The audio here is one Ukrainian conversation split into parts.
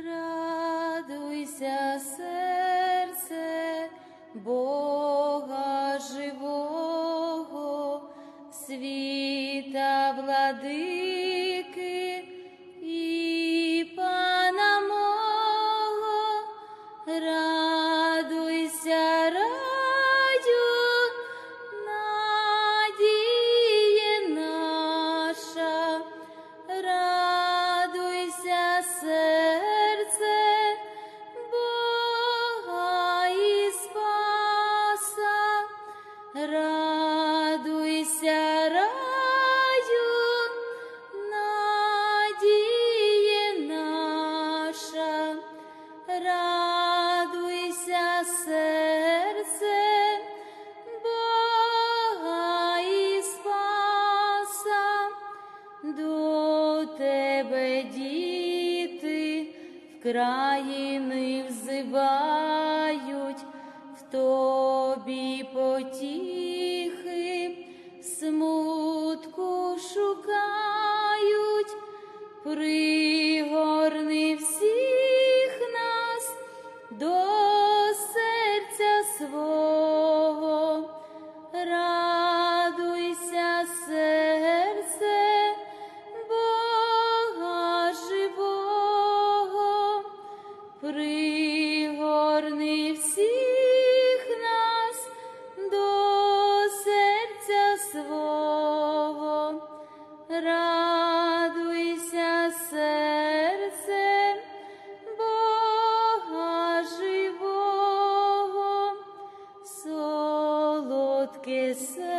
Радуйся, серце Бога живого, світа владики радуйся,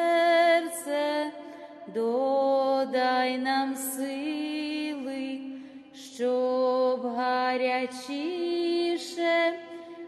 серце, додай нам сили, щоб гарячіше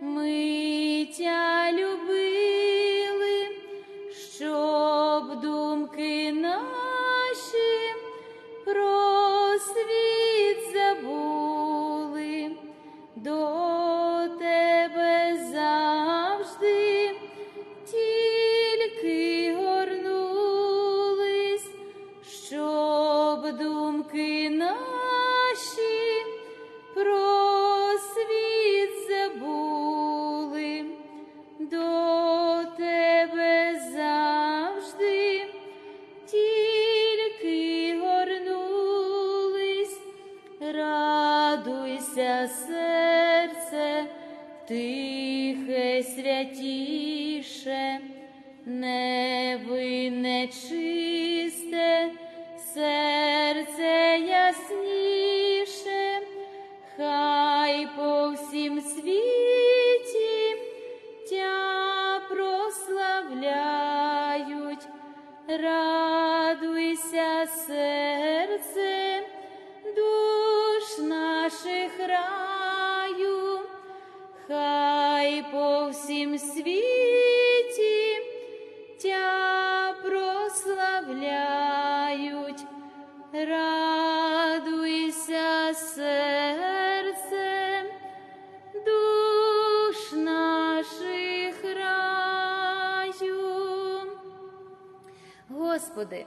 ми тя любили, радуйся, серце, душ наших раю, хай по всім світі тя прославляють, радуйся, серце, душ наших раю. Господи,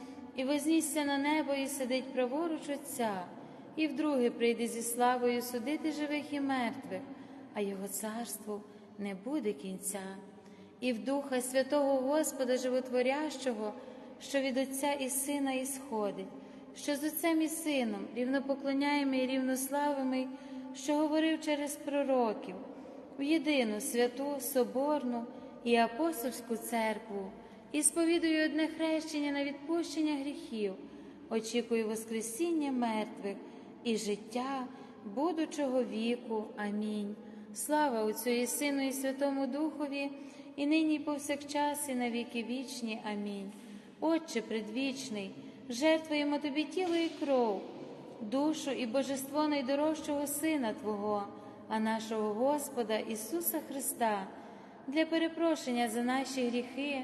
і вознісся на небо, і сидить праворуч Отця, і вдруге прийде зі славою судити живих і мертвих, а його царству не буде кінця. І в Духа Святого Господа Животворящого, що від Отця і Сина ісходить, що з Отцем і Сином рівнопоклоняємий і рівнославимий, що говорив через пророків, в єдину святу, Соборну і апостольську церкву, і сповідую одне хрещення на відпущення гріхів, очікую Воскресіння мертвих і життя будучого віку. Амінь. Слава Отцю і Сину, і Святому Духові, і нині, і повсякчас, і на віки вічні. Амінь. Отче предвічний, жертвуємо Тобі тіло і кров, душу і божество найдорожчого Сина Твого, а нашого Господа Ісуса Христа, для перепрошення за наші гріхи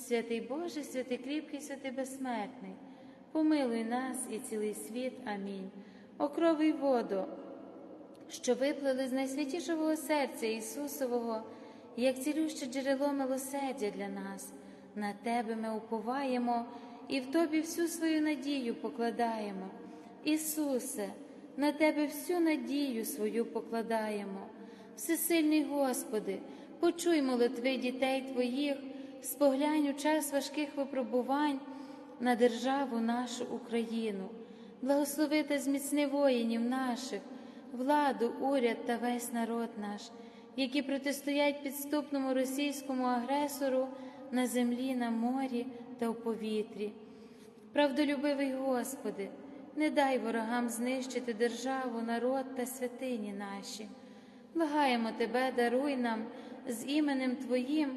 Святий Боже, святий кріпкий, святий безсмертний, помилуй нас і цілий світ. Амінь. Окровий воду, що виплили з найсвятішого серця Ісусового, як цілюще джерело милосердя для нас. На Тебе ми уповаємо і в Тобі всю свою надію покладаємо. Ісусе, на Тебе всю надію свою покладаємо. Всесильний Господи, почуй молитви дітей Твоїх, споглянь у час важких випробувань на державу нашу Україну, благослови та зміцни воїнів наших, владу, уряд та весь народ наш, які протистоять підступному російському агресору на землі, на морі та у повітрі. Правдолюбивий Господи, не дай ворогам знищити державу, народ та святині наші. Благаємо Тебе, даруй нам з іменем Твоїм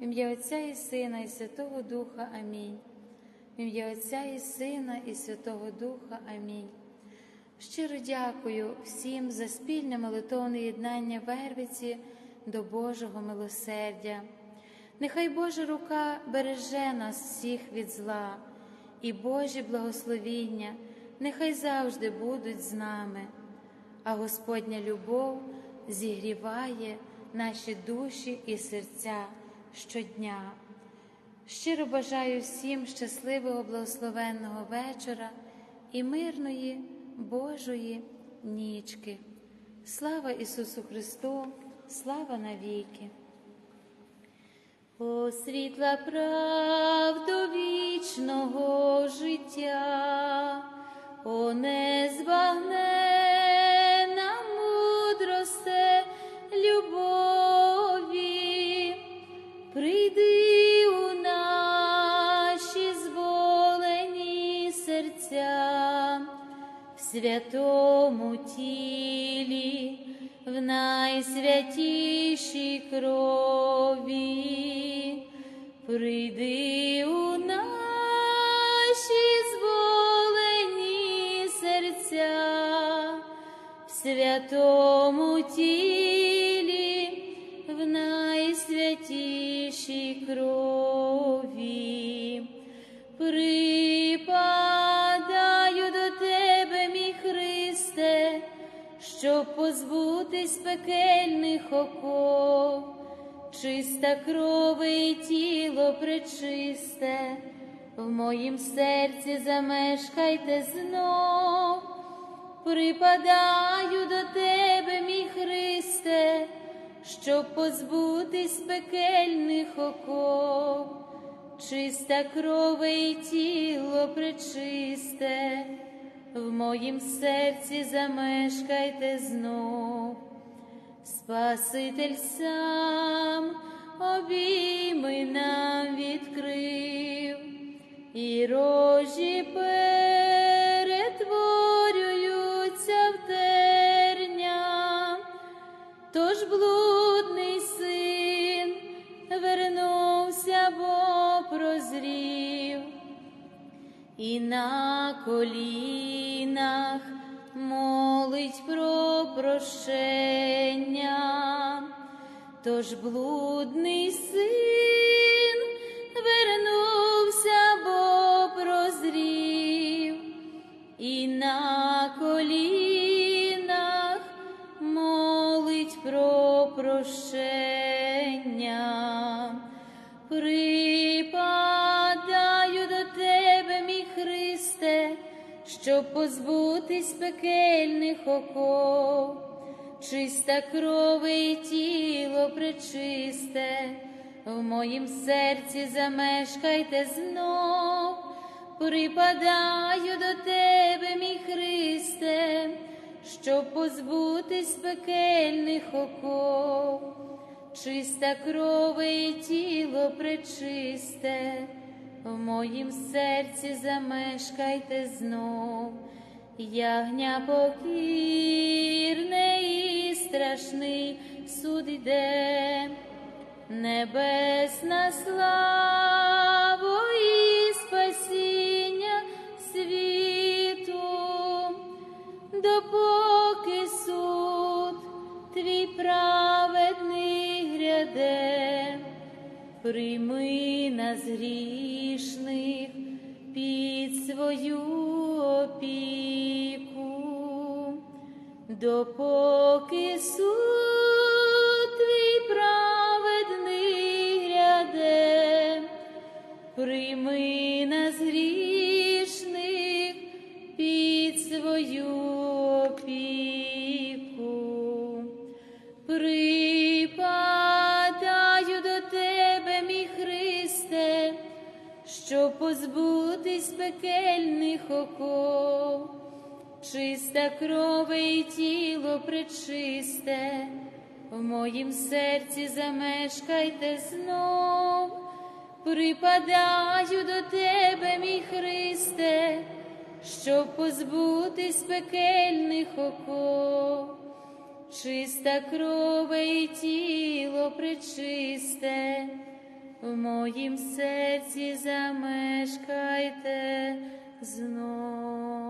В ім'я Отця і Сина, і Святого Духа Амінь. В ім'я Отця і Сина, і Святого Духа Амінь. Щиро дякую всім за спільне молитовне єднання Вервиці до Божого милосердя. Нехай Божа рука береже нас всіх від зла, і Божі благословіння нехай завжди будуть з нами, а Господня любов зігріває наші душі і серця щодня. Щиро бажаю всім щасливого благословенного вечора і мирної Божої нічки. Слава Ісусу Христу, слава навіки! О світла правду вічного життя, о незбагнена святому тілі, в найсвятішій крові, прийди у наші зволені серця, в святому тілі, в найсвятішій крові. Припадаю позбутись пекельних оков, чиста кров і тіло пречисте, в моїм серці замешкайте знов, припадаю до тебе, мій Христе, щоб позбутись пекельних оков, чиста кров і тіло пречисте в моїм серці замешкайте знов, Спаситель сам обійми нам відкрив, і рожі перетворюються в терня, тож блудний і на колінах молить про прощення, тож блудний син вернувся, бо прозрів, і на колінах молить про прощення. Припадаю щоб позбутись пекельних оков, чиста кров і тіло пречисте, в моїм серці замешкайте знов, припадаю до тебе, мій Христе, щоб позбутись пекельних оков. Чиста кров і тіло пречисте, в моїм серці замешкайте знов, ягня покірне і страшний суд іде, небесна слава і спасіння світу, допоки суд твій праведний гряде, прийми нас грішних свою опіку, допоки суд твій праведний гряде, прийми позбутись пекельних оков, чиста крови і тіло пречисте, в моїм серці замешкайте знов, припадаю до тебе, мій Христе, щоб позбутись пекельних оков, чиста кров і тіло пречисте в моїм серці замешкайте знов.